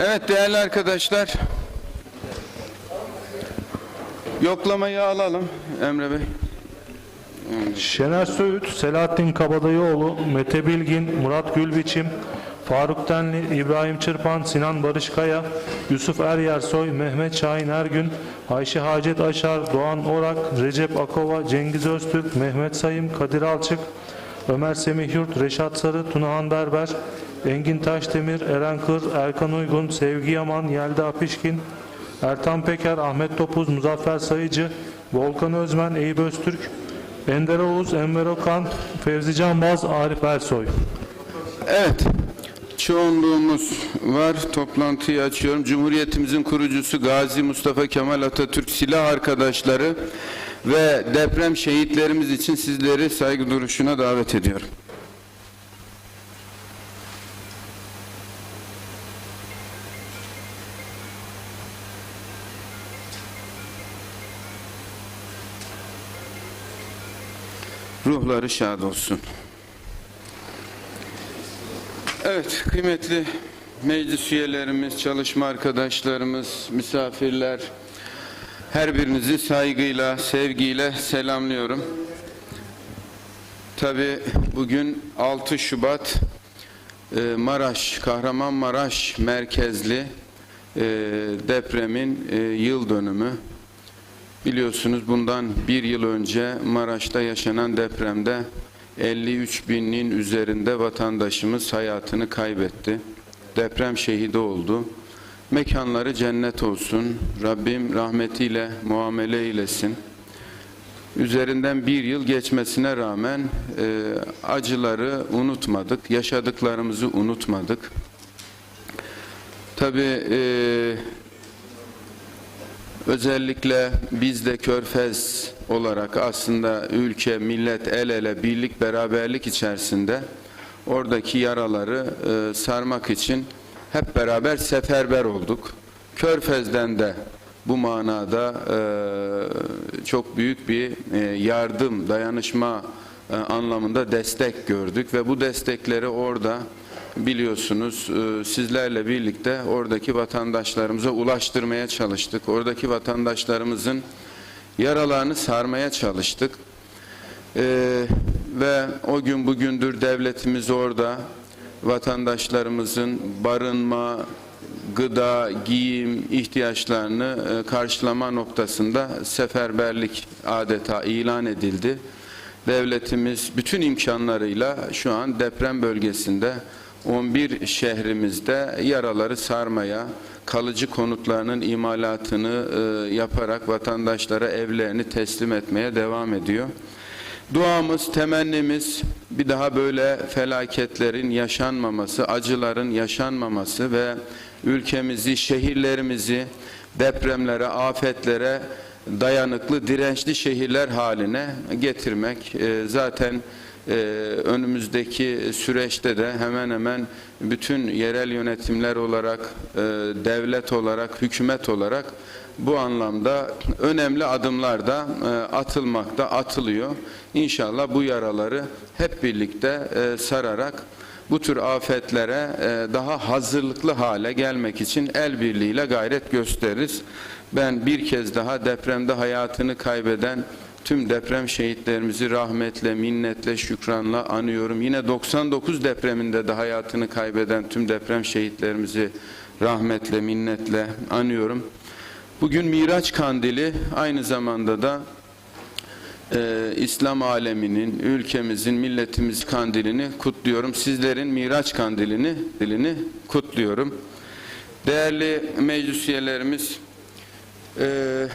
Evet değerli arkadaşlar. Yoklamayı alalım Emre Bey. Şener Söğüt, Selahattin Kabadayıoğlu, Mete Bilgin, Murat Gülbiçim, Faruk Denli, İbrahim Çırpan, Sinan Barışkaya, Yusuf Eryersoy, Mehmet Şahin Ergün, Ayşe Hacet Aşar, Doğan Orak, Recep Akova, Cengiz Öztürk, Mehmet Sayım, Kadir Alçık, Ömer Semih Yurt, Reşat Sarı, Tunahan Berber, Engin Taşdemir, Eren Kır, Erkan Uygun, Sevgi Yaman, Yelda Pişkin, Ertan Peker, Ahmet Topuz, Muzaffer Sayıcı, Volkan Özmen, Eyüp Öztürk, Ender Oğuz, Enver Okan, Fevzi Canbaz, Arif Ersoy. Evet. Çoğunluğumuz var. Toplantıyı açıyorum. Cumhuriyetimizin kurucusu Gazi Mustafa Kemal Atatürk silah arkadaşları ve deprem şehitlerimiz için sizleri saygı duruşuna davet ediyorum. Ruhları şad olsun. Evet, kıymetli meclis üyelerimiz, çalışma arkadaşlarımız, misafirler, her birinizi saygıyla, sevgiyle selamlıyorum. Tabi bugün 6 Şubat e, Maraş, Kahramanmaraş merkezli e, depremin e, yıl dönümü. Biliyorsunuz bundan bir yıl önce Maraş'ta yaşanan depremde 53 binin üzerinde vatandaşımız hayatını kaybetti. Deprem şehidi oldu. Mekanları cennet olsun. Rabbim rahmetiyle muamele eylesin. Üzerinden bir yıl geçmesine rağmen e, acıları unutmadık, yaşadıklarımızı unutmadık. Tabii e, Özellikle biz de körfez olarak aslında ülke, millet el ele, birlik, beraberlik içerisinde oradaki yaraları e, sarmak için hep beraber seferber olduk. Körfez'den de bu manada e, çok büyük bir e, yardım, dayanışma e, anlamında destek gördük ve bu destekleri orada biliyorsunuz e, sizlerle birlikte oradaki vatandaşlarımıza ulaştırmaya çalıştık. Oradaki vatandaşlarımızın yaralarını sarmaya çalıştık. E, ve o gün bugündür devletimiz orada vatandaşlarımızın barınma, gıda, giyim ihtiyaçlarını e, karşılama noktasında seferberlik adeta ilan edildi. Devletimiz bütün imkanlarıyla şu an deprem bölgesinde 11 şehrimizde yaraları sarmaya, kalıcı konutlarının imalatını e, yaparak vatandaşlara evlerini teslim etmeye devam ediyor. Duamız, temennimiz bir daha böyle felaketlerin yaşanmaması, acıların yaşanmaması ve ülkemizi, şehirlerimizi depremlere, afetlere dayanıklı, dirençli şehirler haline getirmek. E, zaten e, önümüzdeki süreçte de hemen hemen bütün yerel yönetimler olarak, e, devlet olarak, hükümet olarak bu anlamda önemli adımlar da e, atılmakta, atılıyor. İnşallah bu yaraları hep birlikte e, sararak bu tür afetlere e, daha hazırlıklı hale gelmek için el birliğiyle gayret gösteririz. Ben bir kez daha depremde hayatını kaybeden tüm deprem şehitlerimizi rahmetle, minnetle, şükranla anıyorum. Yine 99 depreminde de hayatını kaybeden tüm deprem şehitlerimizi rahmetle, minnetle anıyorum. Bugün Miraç Kandili aynı zamanda da e, İslam aleminin, ülkemizin, milletimiz kandilini kutluyorum. Sizlerin Miraç Kandilini dilini kutluyorum. Değerli meclis üyelerimiz, e,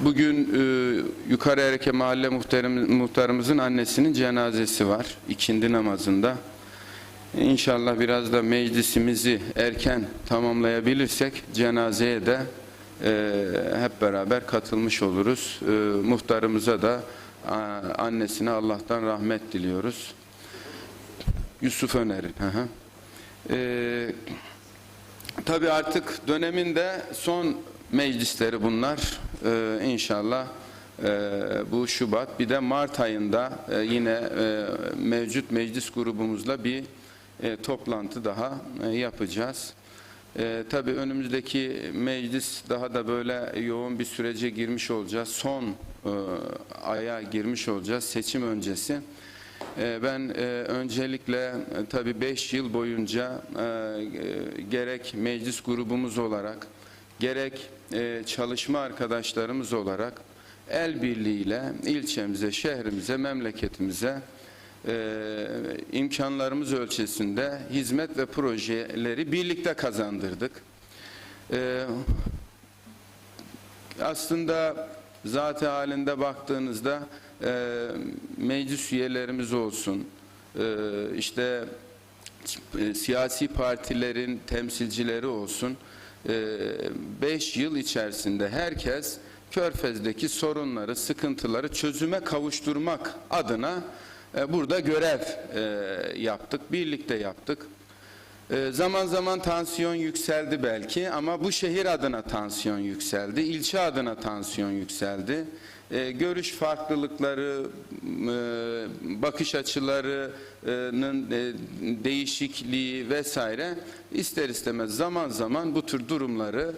bugün e, Yukarı Erke Mahalle muhtarım, muhtarımızın annesinin cenazesi var ikindi namazında. İnşallah biraz da meclisimizi erken tamamlayabilirsek cenazeye de e, hep beraber katılmış oluruz. E, muhtarımıza da a, annesine Allah'tan rahmet diliyoruz. Yusuf Öner'in. E, tabii artık döneminde son meclisleri bunlar. E, inşallah bu Şubat bir de Mart ayında e, yine e, mevcut meclis grubumuzla bir e, toplantı daha yapacağız. E, tabii önümüzdeki meclis daha da böyle yoğun bir sürece girmiş olacağız. Son e, aya girmiş olacağız seçim öncesi. E, ben e, öncelikle e, tabii 5 yıl boyunca e, e, gerek meclis grubumuz olarak gerek e, çalışma arkadaşlarımız olarak el birliğiyle ilçemize, şehrimize, memleketimize e, imkanlarımız ölçüsünde hizmet ve projeleri birlikte kazandırdık. E, aslında zaten halinde baktığınızda meclis üyelerimiz olsun, işte siyasi partilerin temsilcileri olsun, 5 yıl içerisinde herkes Körfez'deki sorunları, sıkıntıları çözüme kavuşturmak adına e, burada görev e, yaptık, birlikte yaptık. E, Zaman zaman tansiyon yükseldi belki ama bu şehir adına tansiyon yükseldi, ilçe adına tansiyon yükseldi. E, Görüş farklılıkları, e, bakış açılarının e, değişikliği vesaire ister istemez zaman zaman bu tür durumları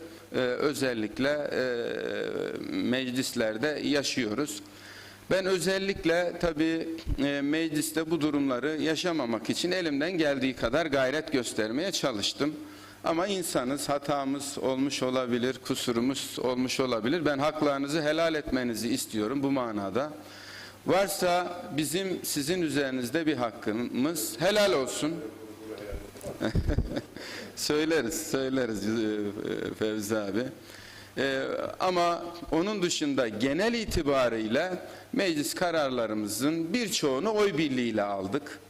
özellikle meclislerde yaşıyoruz. Ben özellikle tabii mecliste bu durumları yaşamamak için elimden geldiği kadar gayret göstermeye çalıştım. Ama insanız, hatamız olmuş olabilir, kusurumuz olmuş olabilir. Ben haklarınızı helal etmenizi istiyorum bu manada. Varsa bizim sizin üzerinizde bir hakkımız helal olsun. söyleriz, söyleriz e, Fevzi abi. Ee, ama onun dışında genel itibarıyla meclis kararlarımızın birçoğunu oy birliğiyle aldık.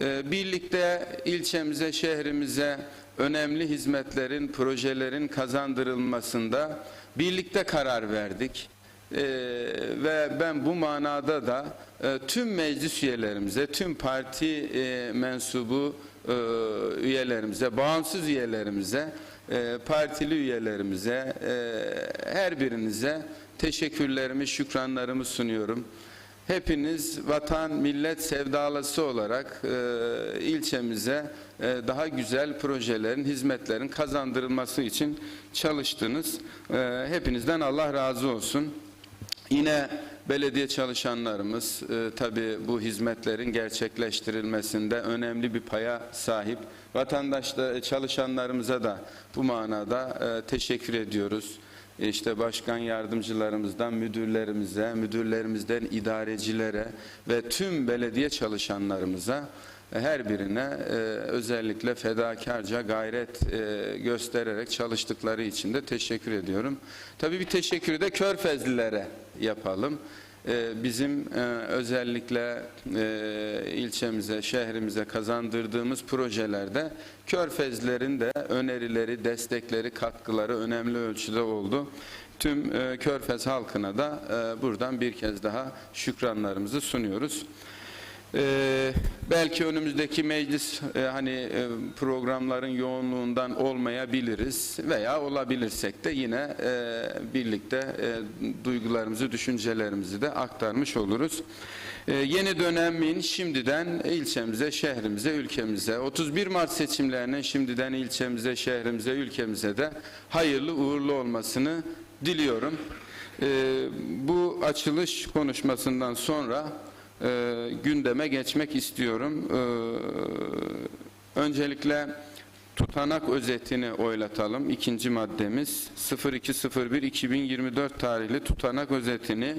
Ee, birlikte ilçemize, şehrimize önemli hizmetlerin, projelerin kazandırılmasında birlikte karar verdik. Ee, ve ben bu manada da e, tüm meclis üyelerimize, tüm parti e, mensubu e, üyelerimize, bağımsız üyelerimize, e, partili üyelerimize, e, her birinize teşekkürlerimi, şükranlarımı sunuyorum. Hepiniz vatan, millet sevdalısı olarak e, ilçemize e, daha güzel projelerin, hizmetlerin kazandırılması için çalıştınız. E, hepinizden Allah razı olsun. Yine belediye çalışanlarımız e, tabii bu hizmetlerin gerçekleştirilmesinde önemli bir paya sahip. Vatandaşlar, çalışanlarımıza da bu manada e, teşekkür ediyoruz. İşte başkan yardımcılarımızdan müdürlerimize, müdürlerimizden idarecilere ve tüm belediye çalışanlarımıza e, her birine e, özellikle fedakarca gayret e, göstererek çalıştıkları için de teşekkür ediyorum. Tabii bir teşekkürü de Körfezlilere yapalım. E, Bizim e, özellikle e, ilçemize, şehrimize kazandırdığımız projelerde Körfezlerin de önerileri, destekleri, katkıları önemli ölçüde oldu. Tüm e, Körfez halkına da buradan bir kez daha şükranlarımızı sunuyoruz. Ee, belki önümüzdeki meclis e, hani e, programların yoğunluğundan olmayabiliriz veya olabilirsek de yine e, birlikte e, duygularımızı, düşüncelerimizi de aktarmış oluruz. E, yeni dönemin şimdiden ilçemize, şehrimize, ülkemize, 31 Mart seçimlerinin şimdiden ilçemize, şehrimize, ülkemize de hayırlı uğurlu olmasını diliyorum. E, bu açılış konuşmasından sonra e, gündeme geçmek istiyorum. E, öncelikle tutanak özetini oylatalım. İkinci maddemiz 0201-2024 tarihli tutanak özetini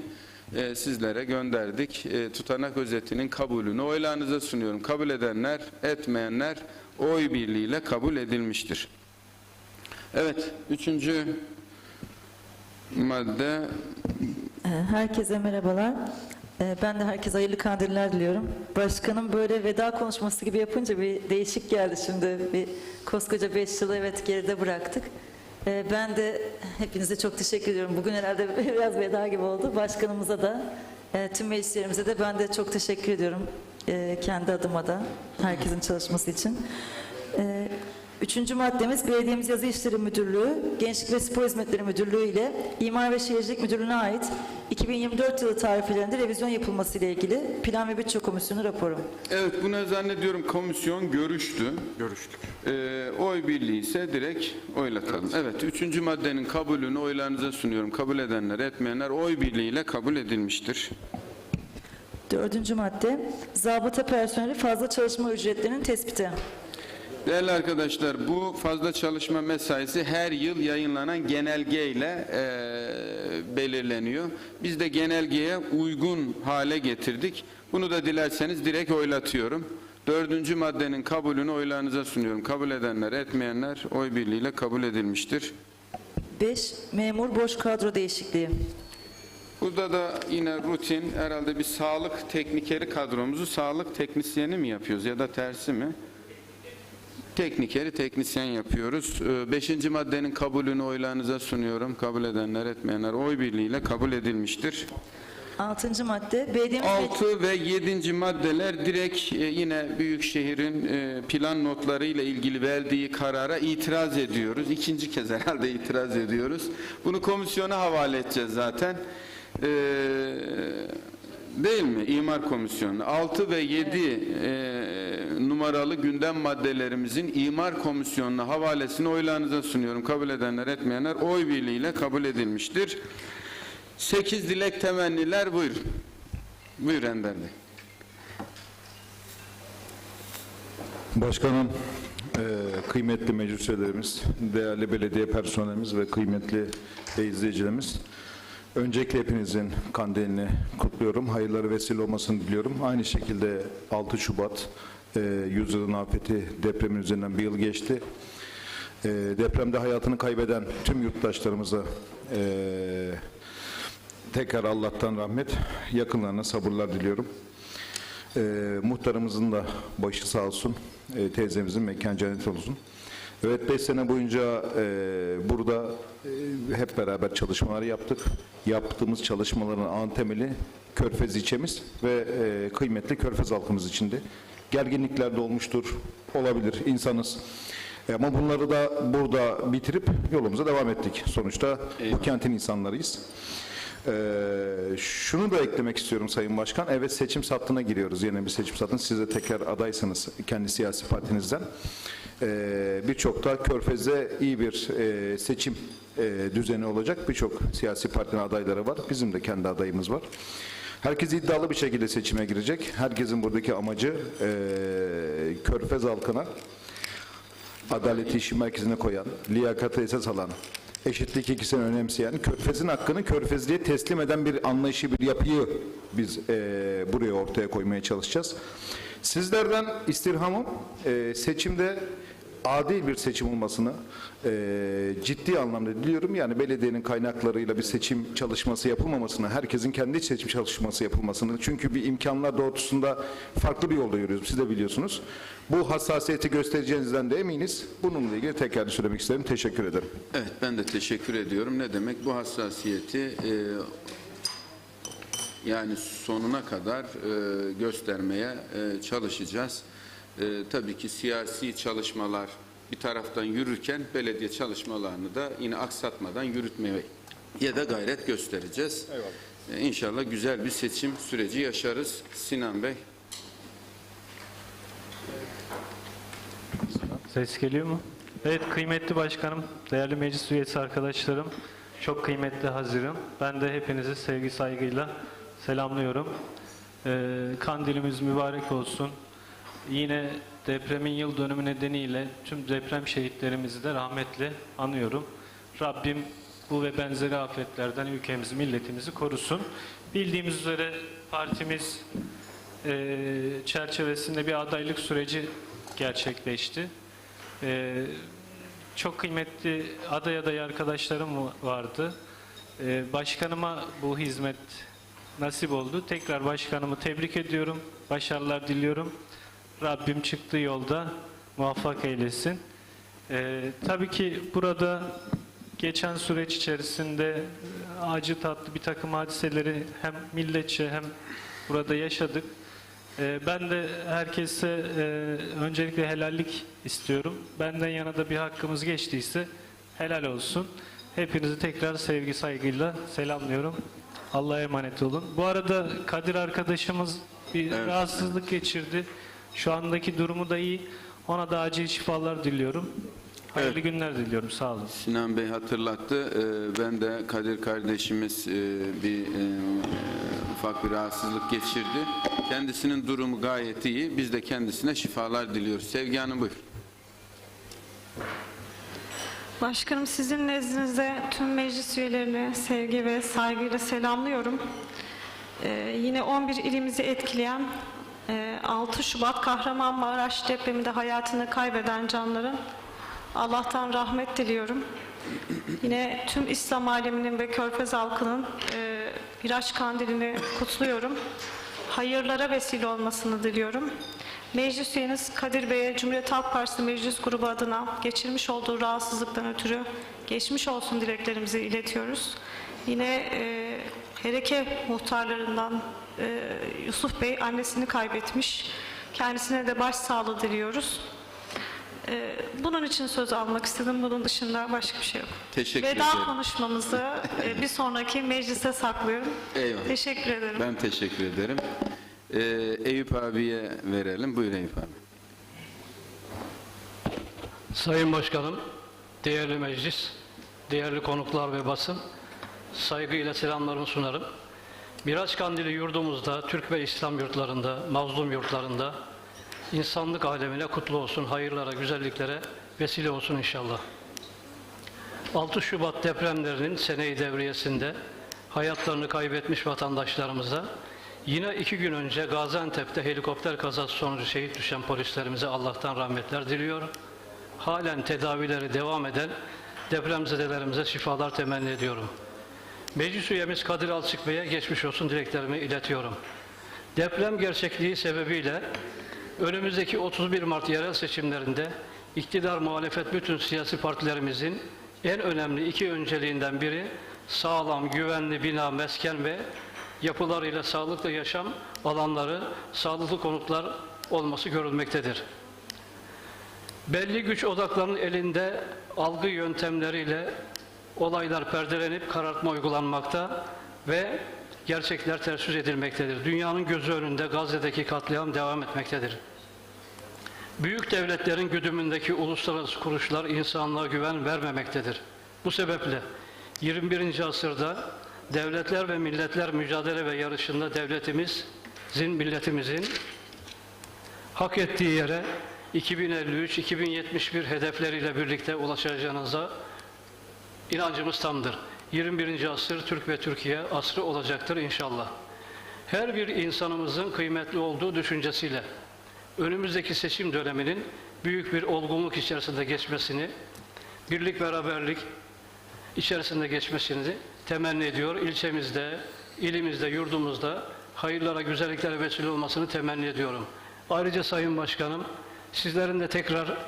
e, sizlere gönderdik. E, tutanak özetinin kabulünü oylarınıza sunuyorum. Kabul edenler, etmeyenler oy birliğiyle kabul edilmiştir. Evet, üçüncü madde Herkese merhabalar. Ee, Ben de herkese hayırlı kandiller diliyorum. Başkanım böyle veda konuşması gibi yapınca bir değişik geldi şimdi. Bir koskoca 5 yılı evet geride bıraktık. Ee, Ben de hepinize çok teşekkür ediyorum. Bugün herhalde biraz veda gibi oldu. Başkanımıza da, e, tüm meclislerimize de ben de çok teşekkür ediyorum. e, Kendi adıma da, herkesin çalışması için. Üçüncü maddemiz Belediyemiz Yazı İşleri Müdürlüğü, Gençlik ve Spor Hizmetleri Müdürlüğü ile İmar ve Şehircilik Müdürlüğü'ne ait 2024 yılı tarifelerinde revizyon yapılması ile ilgili Plan ve Bütçe Komisyonu raporu. Evet buna zannediyorum komisyon görüştü. Görüştük. Ee, oy birliği ise direkt oylatalım. Evet. üçüncü maddenin kabulünü oylarınıza sunuyorum. Kabul edenler, etmeyenler oy birliğiyle kabul edilmiştir. Dördüncü madde Zabıta personeli fazla çalışma ücretlerinin tespiti. Değerli arkadaşlar bu fazla çalışma mesaisi her yıl yayınlanan genelgeyle eee belirleniyor. Biz de genelgeye uygun hale getirdik. Bunu da dilerseniz direkt oylatıyorum. Dördüncü maddenin kabulünü oylarınıza sunuyorum. Kabul edenler, etmeyenler oy birliğiyle kabul edilmiştir. 5. Memur boş kadro değişikliği. Burada da yine rutin herhalde bir sağlık teknikeri kadromuzu sağlık teknisyeni mi yapıyoruz ya da tersi mi? Teknikeri teknisyen yapıyoruz. Ee, Beşinci maddenin kabulünü oylarınıza sunuyorum. Kabul edenler etmeyenler oy birliğiyle kabul edilmiştir. 6. madde Belediyemiz 6 ve 7. maddeler direkt e, yine Büyükşehir'in e, plan notları ile ilgili verdiği karara itiraz ediyoruz. İkinci kez herhalde itiraz ediyoruz. Bunu komisyona havale edeceğiz zaten. Ee, değil mi? İmar Komisyonu. 6 ve 7 e, numaralı gündem maddelerimizin İmar Komisyonu'na havalesini oylarınıza sunuyorum. Kabul edenler etmeyenler oy birliğiyle kabul edilmiştir. 8 dilek temenniler buyurun. Buyur Ender Bey. Başkanım, eee, kıymetli meclis üyelerimiz, değerli belediye personelimiz ve kıymetli izleyicilerimiz. Öncelikle hepinizin kandilini kutluyorum. Hayırları vesile olmasını diliyorum. Aynı şekilde 6 Şubat eee yüzyılın afeti depremin üzerinden bir yıl geçti. Eee, depremde hayatını kaybeden tüm yurttaşlarımıza eee tekrar Allah'tan rahmet, yakınlarına sabırlar diliyorum. Ee, muhtarımızın da başı sağ olsun, ee, teyzemizin mekan cennet olsun. Evet 5 sene boyunca e, burada e, hep beraber çalışmalar yaptık. Yaptığımız çalışmaların ana temeli Körfez ilçemiz ve e, kıymetli Körfez halkımız içindi. Gerginlikler de olmuştur, olabilir, insanız. E, Ama bunları da burada bitirip yolumuza devam ettik. Sonuçta bu kentin insanlarıyız. Ee, şunu da eklemek istiyorum Sayın Başkan. Evet seçim sattığına giriyoruz. Yeni bir seçim sattığına. Siz de tekrar adaysanız kendi siyasi partinizden. Ee, Birçok da Körfez'de iyi bir e, seçim e, düzeni olacak. Birçok siyasi partinin adayları var. Bizim de kendi adayımız var. Herkes iddialı bir şekilde seçime girecek. Herkesin buradaki amacı e, Körfez halkına adaleti işin merkezine koyan, liyakatı esas alan, eşitlik ikisini önemseyen, körfezin hakkını körfezliğe teslim eden bir anlayışı, bir yapıyı biz eee, buraya ortaya koymaya çalışacağız. Sizlerden istirhamım eee, seçimde adil bir seçim olmasını eee, ciddi anlamda diliyorum. Yani belediyenin kaynaklarıyla bir seçim çalışması yapılmamasını, herkesin kendi seçim çalışması yapılmasını. Çünkü bir imkanlar doğrultusunda farklı bir yolda yürüyoruz. Siz de biliyorsunuz. Bu hassasiyeti göstereceğinizden de eminiz. Bununla ilgili tekrar söylemek isterim. Teşekkür ederim. Evet ben de teşekkür ediyorum. Ne demek bu hassasiyeti e, yani sonuna kadar e, göstermeye e, çalışacağız. E, tabii ki siyasi çalışmalar bir taraftan yürürken belediye çalışmalarını da yine aksatmadan yürütmeye ya da gayret göstereceğiz. E, İnşallah güzel bir seçim süreci yaşarız. Sinan Bey. Ses geliyor mu? Evet kıymetli başkanım, değerli meclis üyesi arkadaşlarım, çok kıymetli hazırım. Ben de hepinizi sevgi saygıyla selamlıyorum. Ee, kandilimiz mübarek olsun. Yine depremin yıl dönümü nedeniyle tüm deprem şehitlerimizi de rahmetle anıyorum. Rabbim bu ve benzeri afetlerden ülkemizi, milletimizi korusun. Bildiğimiz üzere partimiz e, çerçevesinde bir adaylık süreci gerçekleşti. E, çok kıymetli aday aday arkadaşlarım vardı. E, başkanıma bu hizmet nasip oldu. Tekrar başkanımı tebrik ediyorum. Başarılar diliyorum. Rabbim çıktığı yolda muvaffak eylesin. E, tabii ki burada geçen süreç içerisinde acı tatlı bir takım hadiseleri hem milletçe hem burada yaşadık. Ee, ben de herkese e, öncelikle helallik istiyorum. Benden yana da bir hakkımız geçtiyse helal olsun. Hepinizi tekrar sevgi saygıyla selamlıyorum. Allah'a emanet olun. Bu arada Kadir arkadaşımız bir Evet. rahatsızlık geçirdi. Şu andaki durumu da iyi. Ona da acil şifalar diliyorum. Hayırlı Evet. günler diliyorum. Sağ olun. Sinan Bey hatırlattı. Ee, Ben de Kadir kardeşimiz e, bir e, ufak bir rahatsızlık geçirdi. Kendisinin durumu gayet iyi. Biz de kendisine şifalar diliyoruz. Sevgi Hanım buyur. Başkanım sizin nezdinizde tüm meclis üyelerini sevgi ve saygıyla selamlıyorum. Ee, yine 11 ilimizi etkileyen 6 Şubat Kahramanmaraş depreminde hayatını kaybeden canların Allah'tan rahmet diliyorum. Yine tüm İslam aleminin ve Körfez halkının e, Miraç kandilini kutluyorum. Hayırlara vesile olmasını diliyorum. Meclis üyeniz Kadir Bey'e Cumhuriyet Halk Partisi Meclis Grubu adına geçirmiş olduğu rahatsızlıktan ötürü geçmiş olsun dileklerimizi iletiyoruz. Yine e, Hereke muhtarlarından e, Yusuf Bey annesini kaybetmiş. Kendisine de başsağlığı diliyoruz. E, bunun için söz almak istedim. Bunun dışında başka bir şey yok. Teşekkür Veda ederim. konuşmamızı e, bir sonraki meclise saklıyorum. Eyvallah. Teşekkür ederim. Ben teşekkür ederim. Ee, Eyüp abiye verelim. Buyur Eyüp abi. Sayın Başkanım, değerli meclis, değerli konuklar ve basın, saygıyla selamlarımı sunarım. Miraç Kandili yurdumuzda, Türk ve İslam yurtlarında, mazlum yurtlarında insanlık alemine kutlu olsun, hayırlara, güzelliklere vesile olsun inşallah. 6 Şubat depremlerinin seneyi devriyesinde hayatlarını kaybetmiş vatandaşlarımıza yine iki gün önce Gaziantep'te helikopter kazası sonucu şehit düşen polislerimize Allah'tan rahmetler diliyor. Halen tedavileri devam eden depremzedelerimize şifalar temenni ediyorum. Meclis üyemiz Kadir Alçık Bey'e geçmiş olsun dileklerimi iletiyorum. Deprem gerçekliği sebebiyle önümüzdeki 31 Mart yerel seçimlerinde iktidar muhalefet bütün siyasi partilerimizin en önemli iki önceliğinden biri sağlam, güvenli bina, mesken ve yapılarıyla sağlıklı yaşam alanları, sağlıklı konutlar olması görülmektedir. Belli güç odaklarının elinde algı yöntemleriyle olaylar perdelenip karartma uygulanmakta ve gerçekler ters yüz edilmektedir. Dünyanın gözü önünde Gazze'deki katliam devam etmektedir. Büyük devletlerin güdümündeki uluslararası kuruluşlar insanlığa güven vermemektedir. Bu sebeple 21. asırda devletler ve milletler mücadele ve yarışında devletimizin, milletimizin hak ettiği yere 2053-2071 hedefleriyle birlikte ulaşacağınıza inancımız tamdır. 21. asır Türk ve Türkiye asrı olacaktır inşallah. Her bir insanımızın kıymetli olduğu düşüncesiyle önümüzdeki seçim döneminin büyük bir olgunluk içerisinde geçmesini, birlik beraberlik içerisinde geçmesini temenni ediyor. İlçemizde, ilimizde, yurdumuzda hayırlara, güzelliklere vesile olmasını temenni ediyorum. Ayrıca Sayın Başkanım, sizlerin de tekrar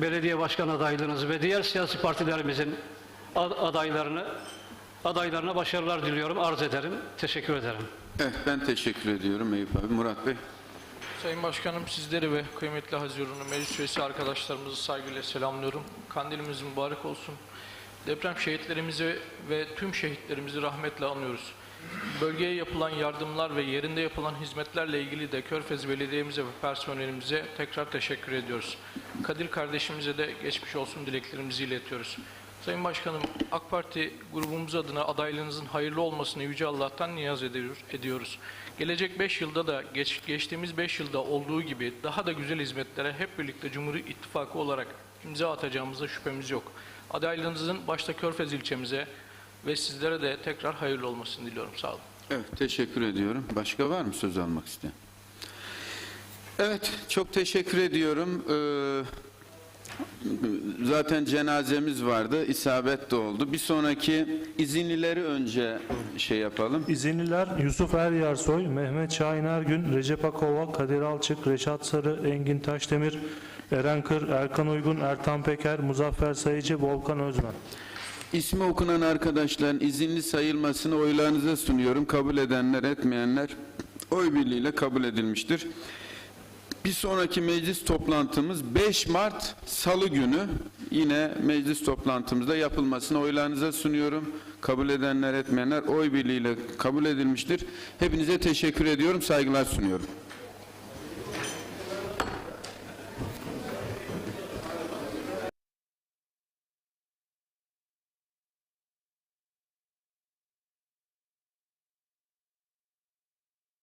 belediye başkan adaylığınızı ve diğer siyasi partilerimizin ad- adaylarını adaylarına başarılar diliyorum, arz ederim. Teşekkür ederim. Evet ben teşekkür ediyorum Eyüp abi. Murat Bey. Sayın Başkanım sizleri ve kıymetli Haziran'ın meclis üyesi arkadaşlarımızı saygıyla selamlıyorum. Kandilimiz mübarek olsun. Deprem şehitlerimizi ve tüm şehitlerimizi rahmetle anıyoruz. Bölgeye yapılan yardımlar ve yerinde yapılan hizmetlerle ilgili de Körfez Belediye'mize ve personelimize tekrar teşekkür ediyoruz. Kadir kardeşimize de geçmiş olsun dileklerimizi iletiyoruz. Sayın Başkanım, AK Parti grubumuz adına adaylığınızın hayırlı olmasını Yüce Allah'tan niyaz ediyor- ediyoruz. Gelecek 5 yılda da geç, geçtiğimiz 5 yılda olduğu gibi daha da güzel hizmetlere hep birlikte Cumhur İttifakı olarak imza atacağımıza şüphemiz yok. Adaylığınızın başta Körfez ilçemize ve sizlere de tekrar hayırlı olmasını diliyorum. Sağ olun. Evet teşekkür ediyorum. Başka var mı söz almak isteyen? Evet çok teşekkür ediyorum. Ee, zaten cenazemiz vardı. isabet de oldu. Bir sonraki izinlileri önce şey yapalım. İzinliler Yusuf Eryarsoy, Mehmet Şahin Ergün, Recep Akova, Kadir Alçık, Reşat Sarı, Engin Taşdemir, Eren Kır, Erkan Uygun, Ertan Peker, Muzaffer Sayıcı, Volkan Özmen. İsmi okunan arkadaşların izinli sayılmasını oylarınıza sunuyorum. Kabul edenler etmeyenler oy birliğiyle kabul edilmiştir. Bir sonraki meclis toplantımız 5 Mart Salı günü yine meclis toplantımızda yapılmasını oylarınıza sunuyorum. Kabul edenler etmeyenler oy birliğiyle kabul edilmiştir. Hepinize teşekkür ediyorum, saygılar sunuyorum.